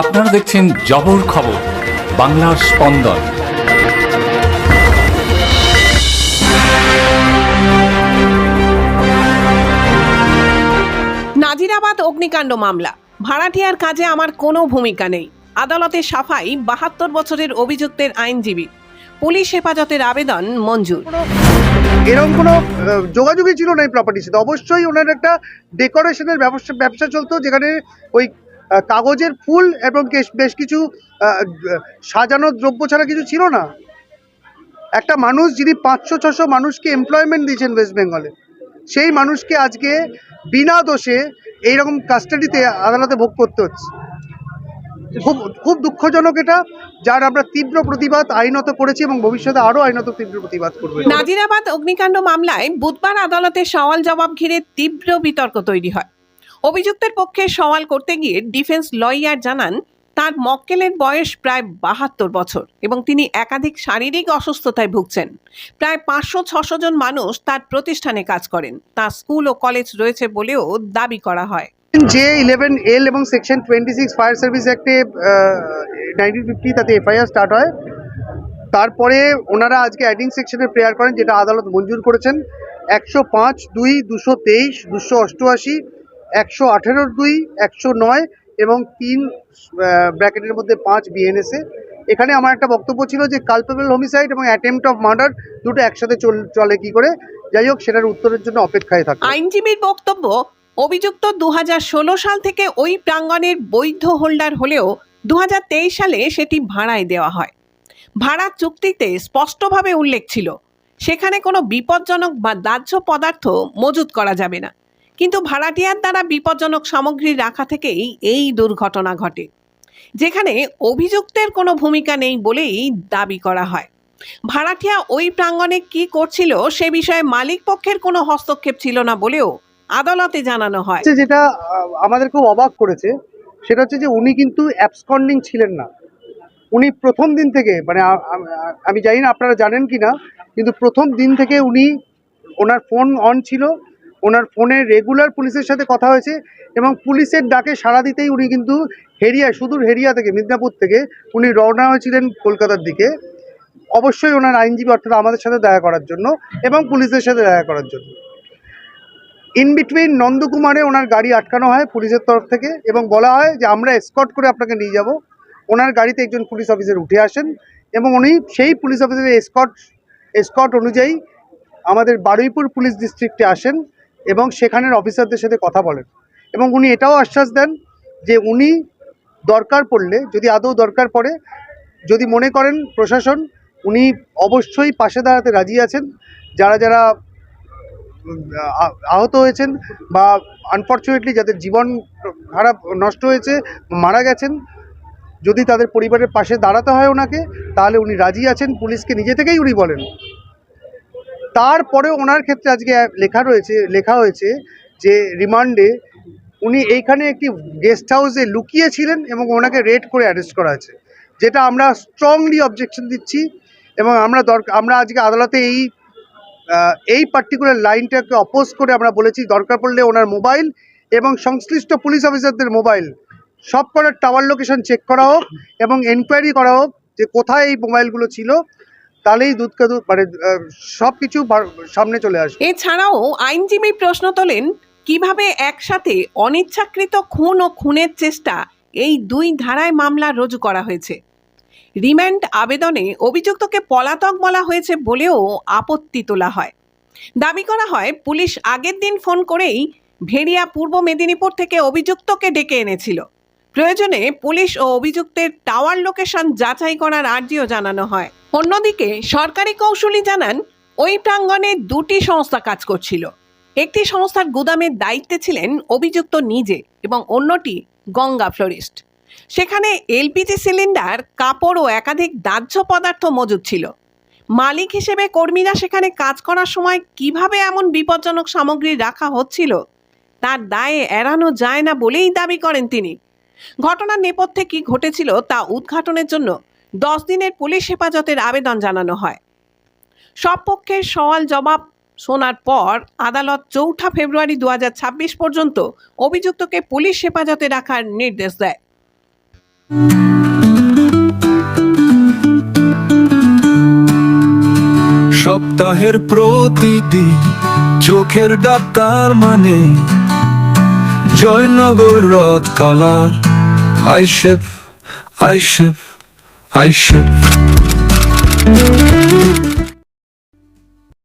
আপনারা দেখছেন জবর খবর বাংলার স্পন্দন। নাজিরাবাদ অগ্নিকাণ্ড মামলা। ভাড়াটিয়ার কাজে আমার কোনো ভূমিকা নেই। আদালতে সাফাই বাহাত্তর বছরের অভিযুক্তের আইনজীবী। পুলিশ হেফাজতের আবেদন মঞ্জুর। এরকম কোনো যোগাযোগই ছিল না এই প্রপার্টির সাথে। অবশ্যই ওনার একটা ডেকোরেশনের ব্যবসা ব্যবসা চলতো যেখানে ওই কাগজের ফুল এবং বেশ কিছু সাজানো দ্রব্য ছাড়া কিছু ছিল না। একটা মানুষ যিনি পাঁচশো, ছশো মানুষকে এমপ্লয়মেন্ট দিয়েছেন ওয়েস্ট বেঙ্গলে সেই মানুষকে আজকে বিনা দোষে এইরকম কাস্টাডিতে আদালতে ভোগ করতে হচ্ছে। খুব খুব দুঃখজনক এটা, যার আমরা তীব্র প্রতিবাদ আইনত করেছি এবং ভবিষ্যতে আরও আইনত তীব্র প্রতিবাদ করব। নাজিরাবাদ অগ্নিকাণ্ড মামলায় বুধবার আদালতে সওয়াল জবাব ঘিরে তীব্র বিতর্ক তৈরি হয়। অভিযুক্তের পক্ষে সওয়াল করতে গিয়ে ডিফেন্স লয়ার জানান, তার মক্কেলের বয়স প্রায় বাহাত্তর বছর এবং তিনি একাধিক শারীরিক অসুস্থতায় ভুগছেন। প্রায় পাঁচশো ছশো জন মানুষ তার প্রতিষ্ঠানে কাজ করেন। তার স্কুল ও কলেজ রয়েছে বলেও দাবি করা হয়। যে ইলেভেন এল এবং section twenty six fire service অ্যাক্টে nineteen fifty তাতে এফআইআর স্টার্ট হয়। তারপরে ওনারা আজকে অ্যাডিং সেকশনে প্রেয়ার করেন, যেটা আদালত মঞ্জুর করেছেন। একশো পাঁচ, দুই, দুশো তেইশ, দুশো অষ্টআশি একশো আঠেরোর দুই, একশো নয় এবং তিন ব্র্যাকেটের মধ্যে পাঁচ বিএনএসএ এখানে আমার একটা বক্তব্য ছিল যে কালপেবল হোমিসাইড এবং অ্যাটেম্পট অফ মার্ডার দুটো একসাথে চল- কি করে? যাই হোক, সেটার উত্তরের জন্য অপেক্ষায় থাকে। আইনজীবীর বক্তব্য, অভিযুক্ত দু হাজার ষোলো সাল থেকে ওই প্রাঙ্গণের বৈধ হোল্ডার হলেও দু হাজার তেইশ সালে সেটি ভাড়ায় দেওয়া হয়। ভাড়া চুক্তিতে স্পষ্টভাবে উল্লেখ ছিল, সেখানে কোনো বিপজ্জনক বা দাহ্য পদার্থ মজুত করা যাবে না। কিন্তু ভাড়াটিয়ার দ্বারা বিপজ্জনক সামগ্রী রাখা থেকেই এই দুর্ঘটনা ঘটে। যেখানে অভিযুক্তের কোনো ভূমিকা নেই বলেই দাবি করা হয়। ভাড়াটিয়া ওই প্রাঙ্গণে কি করছিল সে বিষয়ে মালিক পক্ষের কোনো হস্তক্ষেপ ছিল না বলেও আদালতে জানানো হয়। যেটা আমাদের খুব অবাক করেছে, সেটা হচ্ছে যে উনি কিন্তু অ্যাবসকন্ডিং ছিলেন না। উনি প্রথম দিন থেকে মানে আমি জানি না আপনারা জানেন কি না কিন্তু প্রথম দিন থেকে উনি ওনার ফোন অন ছিল ওনার ফোনে রেগুলার পুলিশের সাথে কথা হয়েছে এবং পুলিশের ডাকে সাড়া দিতেই উনি কিন্তু হেরিয়া, সুদূর হেরিয়া থেকে, মিদনাপুর থেকে উনি রওনা হয়েছিলেন কলকাতার দিকে। অবশ্যই ওনার আইনজীবী অর্থাৎ আমাদের সাথে দেখা করার জন্য এবং পুলিশের সাথে দেখা করার জন্য। ইন বিটুইন নন্দকুমারে ওনার গাড়ি আটকানো হয় পুলিশের তরফ থেকে এবং বলা হয় যে আমরা এসকট করে আপনাকে নিয়ে যাব। ওনার গাড়িতে একজন পুলিশ অফিসার উঠে আসেন এবং উনি সেই পুলিশ অফিসারের এসকট এসকট অনুযায়ী আমাদের বারুইপুর পুলিশ ডিস্ট্রিক্টে আসেন। এবং সেখানের অফিসারদের সাথে কথা বলেন। এবং উনি এটাও আশ্বাস দেন যে উনি দরকার পড়লে, যদি আদৌ দরকার পড়ে, যদি মনে করেন প্রশাসন, উনি অবশ্যই পাশে দাঁড়াতে রাজি আছেন। যারা যারা আহত হয়েছেন বা আনফর্চুনেটলি যাদের জীবন খারাপ, নষ্ট হয়েছে, মারা গেছেন, যদি তাদের পরিবারের পাশে দাঁড়াতে হয় ওনাকে, তাহলে উনি রাজি আছেন। পুলিশকে নিজে থেকেই উনি বলেন। তারপরে ওনার ক্ষেত্রে আজকে লেখা রয়েছে, লেখা হয়েছে যে রিমান্ডে উনি এইখানে একটি গেস্ট হাউসে লুকিয়েছিলেন এবং ওনাকে রেড করে অ্যারেস্ট করা আছে যেটা আমরা স্ট্রংলি অবজেকশন দিচ্ছি এবং আমরা দরকার আমরা আজকে আদালতে এই এই পার্টিকুলার লাইনটাকে অপোজ করে আমরা বলেছি, দরকার পড়লে ওনার মোবাইল এবং সংশ্লিষ্ট পুলিশ অফিসারদের মোবাইল সব কটার টাওয়ার লোকেশন চেক করা হোক এবং এনকোয়ারি করা হোক যে কোথায় এই মোবাইলগুলো ছিল। তাহলেই দুধ কা দুধ মানে সব সামনে চলে আসবে। এছাড়াও আইনজীবী প্রশ্ন তোলেন, কীভাবে একসাথে অনিচ্ছাকৃত খুন ও খুনের চেষ্টা এই দুই ধারায় মামলা রুজু করা হয়েছে? রিমান্ড আবেদনে অভিযুক্তকে পলাতক বলা হয়েছে বলেও আপত্তি তোলা হয়। দাবি করা হয়, পুলিশ আগের দিন ফোন করেই ভেড়িয়া পূর্ব মেদিনীপুর থেকে অভিযুক্তকে ডেকে এনেছিল। প্রয়োজনে পুলিশ ও অভিযুক্তের টাওয়ার লোকেশন যাচাই করার আর্জিও জানানো হয়। অন্যদিকে সরকারি কৌশলী জানান, ওই প্রাঙ্গণে দুটি সংস্থা কাজ করছিল। একটি সংস্থার গুদামের দায়িত্বে ছিলেন অভিযুক্ত নিজে এবং অন্যটি গঙ্গা ফ্লোরিস্ট। সেখানে এলপিজি সিলিন্ডার, কাপড় ও একাধিক দাহ্য পদার্থ মজুদ ছিল। মালিক হিসেবে কর্মীরা সেখানে কাজ করার সময় কীভাবে এমন বিপজ্জনক সামগ্রী রাখা হচ্ছিল, তার দায়ে এড়ানো যায় না বলেই দাবি করেন তিনি। ঘটনার নেপথ্যে কি ঘটেছিল তা উদ্ঘাটনের জন্য দশ দিনের পুলিশ হেফাজতের আবেদন জানানো হয়। সব পক্ষের সওয়াল জবাব শোনার পর আদালত চৌঠা ফেব্রুয়ারি দু পর্যন্ত অভিযুক্তকে পুলিশ হেফাজতে রাখার নির্দেশ দেয়। সপ্তাহের প্রতিদিন চোখের ডাক্তার মানে join borot kalar. Ayşep, Ayşep, Ayşep Müzik